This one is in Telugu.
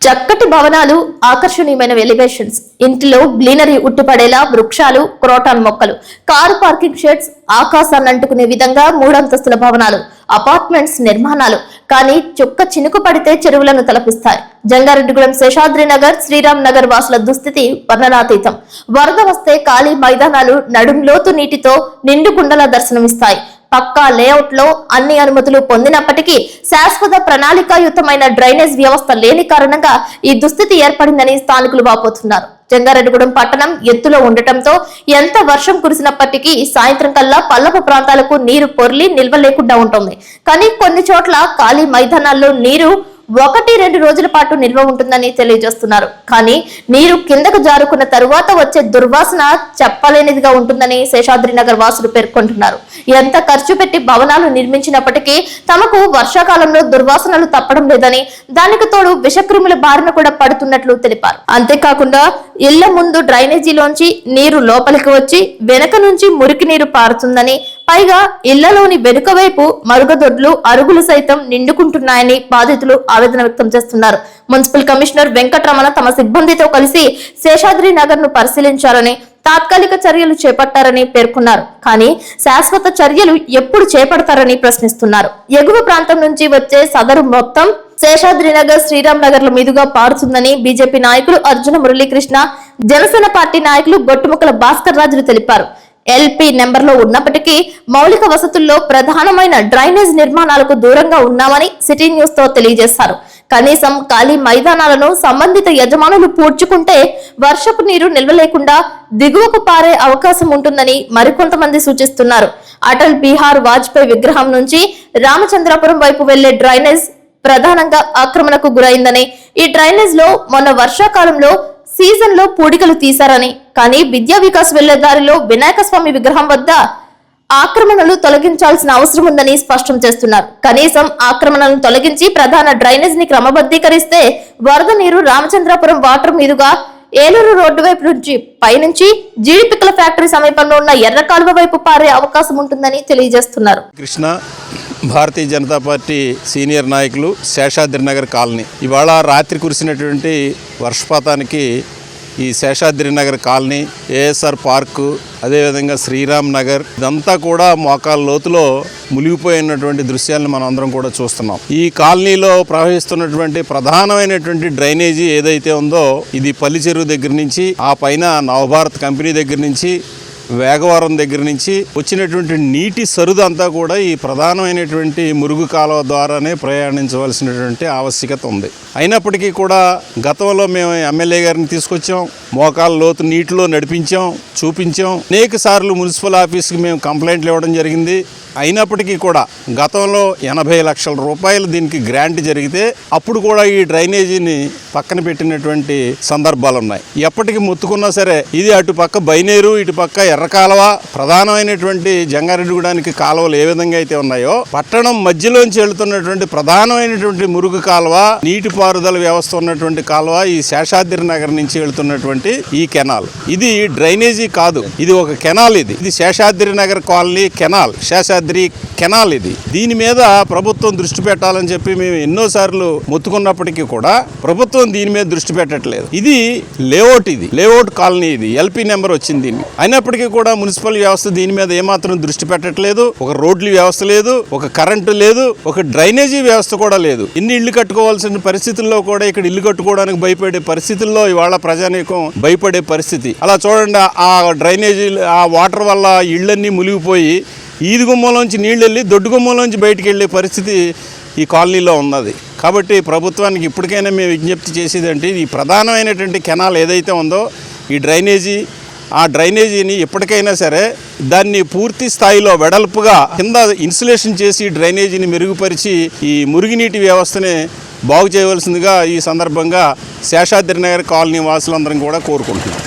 చక్కటి భవనాలు ఆకర్షణీయమైన ఎలివేషన్స్ ఇంటిలో గ్లీనరీ ఉట్టిపడేలా వృక్షాలు క్రోటాన్ మొక్కలు కారు పార్కింగ్ షెడ్స్ ఆకాశాన్ని అంటుకునే విధంగా మూడంతస్తుల భవనాలు అపార్ట్మెంట్స్ నిర్మాణాలు కానీ చుక్క చినుకు పడితే చెరువులను తలపిస్తాయి. జంగారెడ్డిగూడెం శేషాద్రి నగర్ శ్రీరామ్ నగర్ వాసుల దుస్థితి వర్ణనాతీతం. వరద వస్తే ఖాళీ మైదానాలు నడుంలోతు నీటితో నిండు కుండలా దర్శనమిస్తాయి. పక్కా లేఅవుట్లో అన్ని అనుమతులు పొందినప్పటికీ శాశ్వత ప్రణాళికాయుతమైన డ్రైనేజ్ వ్యవస్థ లేని కారణంగా ఈ దుస్థితి ఏర్పడిందని స్థానికులు వాపోతున్నారు. జంగారెడ్డిగూడెం పట్టణం ఎత్తులో ఉండటంతో ఎంత వర్షం కురిసినప్పటికీ సాయంత్రం కల్లా పల్లపు ప్రాంతాలకు నీరు పొర్లి నిల్వ లేకుండా ఉంటుంది. కానీ కొన్ని చోట్ల ఖాళీ మైదానాల్లో నీరు ఒకటి రెండు రోజుల పాటు నిల్వ ఉంటుందని తెలియజేస్తున్నారు. కానీ నీరు కిందకు జారుకున్న తరువాత వచ్చే దుర్వాసన చెప్పలేనిదిగా ఉంటుందని శేషాద్రి నగర్ వాసులు పేర్కొంటున్నారు. ఎంత ఖర్చు పెట్టి భవనాలు నిర్మించినప్పటికీ తమకు వర్షాకాలంలో దుర్వాసనలు తప్పడం లేదని దానికి తోడు విషక్రిముల బారిన కూడా పడుతున్నట్లు తెలిపారు. అంతేకాకుండా ఇళ్ళ ముందు డ్రైనేజీలోంచి నీరు లోపలికి వచ్చి వెనక నుంచి మురికి నీరు పారుతుందని పైగా ఇళ్ళలోని వెనుక వైపు మరుగుదొడ్లు అరుగులు సైతం నిండుకుంటున్నాయని బాధితులు ఆవేదన వ్యక్తం చేస్తున్నారు. మున్సిపల్ కమిషనర్ వెంకటరమణ తమ సిబ్బందితో కలిసి శేషాద్రి నగర్ను పరిశీలించారని తాత్కాలిక చర్యలు చేపట్టారని పేర్కొన్నారు. కానీ శాశ్వత చర్యలు ఎప్పుడు చేపడతారని ప్రశ్నిస్తున్నారు. ఎగువ ప్రాంతం నుంచి వచ్చే సదరు మొత్తం శేషాద్రి నగర్ శ్రీరామ్ నగర్ల మీదుగా పారుతుందని బీజేపీ నాయకులు అర్జున మురళీకృష్ణ జనసేన పార్టీ నాయకులు గొట్టుముక్కల భాస్కర్ రాజులు తెలిపారు. ఎల్పి నెంబర్లో ఉన్నప్పటికీ మౌలిక వసతుల్లో ప్రధానమైన డ్రైనేజ్ నిర్మాణాలకు దూరంగా ఉన్నామని సిటీ న్యూస్తో తెలియజేశారు. కనీసం ఖాళీ మైదానాలను సంబంధిత యజమానులు పూడ్చుకుంటే వర్షపు నీరు నిల్వ లేకుండా దిగువకు పారే అవకాశం ఉంటుందని మరికొంతమంది సూచిస్తున్నారు. అటల్ బీహార్ వాజ్పేయి విగ్రహం నుంచి రామచంద్రాపురం వైపు వెళ్ళే డ్రైనేజ్ ప్రధానంగా ఆక్రమణకు గురైందని ఈ డ్రైనేజ్లో మొన్న వర్షాకాలంలో సీజన్లో పూడికలు తీశారని. కానీ విద్యా వికాస్ వెళ్ళే దారిలో వినాయక స్వామి విగ్రహం వద్ద ఆక్రమణలు తొలగించాల్సిన అవసరం ఉందని స్పష్టం చేస్తున్నారు. కనీసం ఆక్రమణలను తొలగించి ప్రధాన డ్రైనేజ్ని క్రమబద్ధీకరిస్తే వరద నీరు రామచంద్రాపురం వాటర్ మీదుగా ఏలూరు రోడ్డు వైపు నుంచి పైనుంచి జీడిపిక్కల ఫ్యాక్టరీ సమీపంలో ఉన్న ఎర్ర కాలువ వైపు పారే అవకాశం ఉంటుందని తెలియజేస్తున్నారు. కృష్ణ భారతీయ జనతా పార్టీ సీనియర్ నాయకులు శేషాద్రి నగర్ కాలనీ. ఇవాళ రాత్రి కురిసినటువంటి వర్షపాతానికి ఈ Seshadri Nagar colony ASR park అదేవిధంగా శ్రీరామ్ నగర్ ఇదంతా కూడా మోకాల లోతులో మునిగిపోయినటువంటి దృశ్యాలను మనం అందరం కూడా చూస్తున్నాం. ఈ కాలనీలో ప్రవహిస్తున్నటువంటి ప్రధానమైనటువంటి డ్రైనేజీ ఏదైతే ఉందో ఇది పల్లి చెరువు దగ్గర నుంచి ఆ పైన నవభారత్ కంపెనీ దగ్గర నుంచి వేగవరం దగ్గర నుంచి వచ్చినటువంటి నీటి సరుదు అంతా కూడా ఈ ప్రధానమైనటువంటి మురుగు కాలువ ద్వారానే ప్రయాణించవలసినటువంటి ఆవశ్యకత ఉంది. అయినప్పటికీ కూడా గతంలో మేము ఎమ్మెల్యే గారిని తీసుకొచ్చాం మోకాలు లోతు నీటిలో నడిపించాం చూపించాం. అనేక సార్లు మున్సిపల్ ఆఫీస్కి మేము కంప్లైంట్లు ఇవ్వడం జరిగింది. అయినప్పటికీ కూడా గతంలో ఎనభై లక్షల రూపాయలు దీనికి గ్రాంట్ జరిగితే అప్పుడు కూడా ఈ డ్రైనేజీని పక్కన పెట్టినటువంటి సందర్భాలు ఉన్నాయి ఎప్పటికి మొత్తుకున్నా సరే ఇది అటు పక్క బైనేరు ఇటు పక్క ఎర్ర కాలువ ప్రధానమైనటువంటి జంగారెడ్డిగూడానికి కాలువలు ఏ విధంగా అయితే ఉన్నాయో పట్టణం మధ్యలోంచి వెళుతున్నటువంటి ప్రధానమైనటువంటి మురుగు కాలువ నీటిపారుదల వ్యవస్థ ఉన్నటువంటి కాలువ ఈ శేషాద్రి నగర్ నుంచి వెళుతున్నటువంటి ఈ కెనాల్. ఇది డ్రైనేజీ కాదు ఇది ఒక కెనాల్ ఇది. ఇది Seshadri Nagar colony canal. Seshadri canal ఇది. దీని మీద ప్రభుత్వం దృష్టి పెట్టాలని చెప్పి మేము ఎన్నోసార్లు మొత్తుకున్నప్పటికీ కూడా ప్రభుత్వం దీని మీద దృష్టి పెట్టట్లేదు. ఇది లేఅవుట్ ఇది లేఅవుట్ కాలనీ ఇది ఎల్పి నెంబర్ వచ్చింది దీన్ని. అయినప్పటికీ కూడా మున్సిపల్ వ్యవస్థ దీని మీద ఏమాత్రం దృష్టి పెట్టట్లేదు. ఒక రోడ్ల వ్యవస్థ లేదు ఒక కరెంటు లేదు ఒక డ్రైనేజీ వ్యవస్థ కూడా లేదు. ఇన్ని ఇల్లు కట్టుకోవాల్సిన పరిస్థితుల్లో కూడా ఇక్కడ ఇల్లు కట్టుకోవడానికి భయపడే పరిస్థితుల్లో ఇవాళ ప్రజానీకం భయపడే పరిస్థితి. అలా చూడండి ఆ డ్రైనేజీ ఆ వాటర్ వల్ల ఇళ్ళన్నీ మునిగిపోయి ఈది గుమ్మంలోంచి నీళ్ళు వెళ్ళి దొడ్డు గుమ్మంలోంచి బయటికి వెళ్ళే పరిస్థితి ఈ కాలనీలో ఉన్నది. కాబట్టి ప్రభుత్వానికి ఇప్పటికైనా మేము విజ్ఞప్తి చేసేది అంటే ఈ ప్రధానమైనటువంటి కెనాల్ ఏదైతే ఉందో ఈ డ్రైనేజీ ఆ డ్రైనేజీని ఎప్పటికైనా సరే దాన్ని పూర్తి స్థాయిలో వెడల్పుగా కింద ఇన్సులేషన్ చేసి డ్రైనేజీని మెరుగుపరిచి ఈ మురుగునీటి వ్యవస్థని బాగు చేయవలసిందిగా ఈ సందర్భంగా శేషాద్రి నగర్ కాలనీ వాసులందరం కూడా కోరుకుంటున్నాం.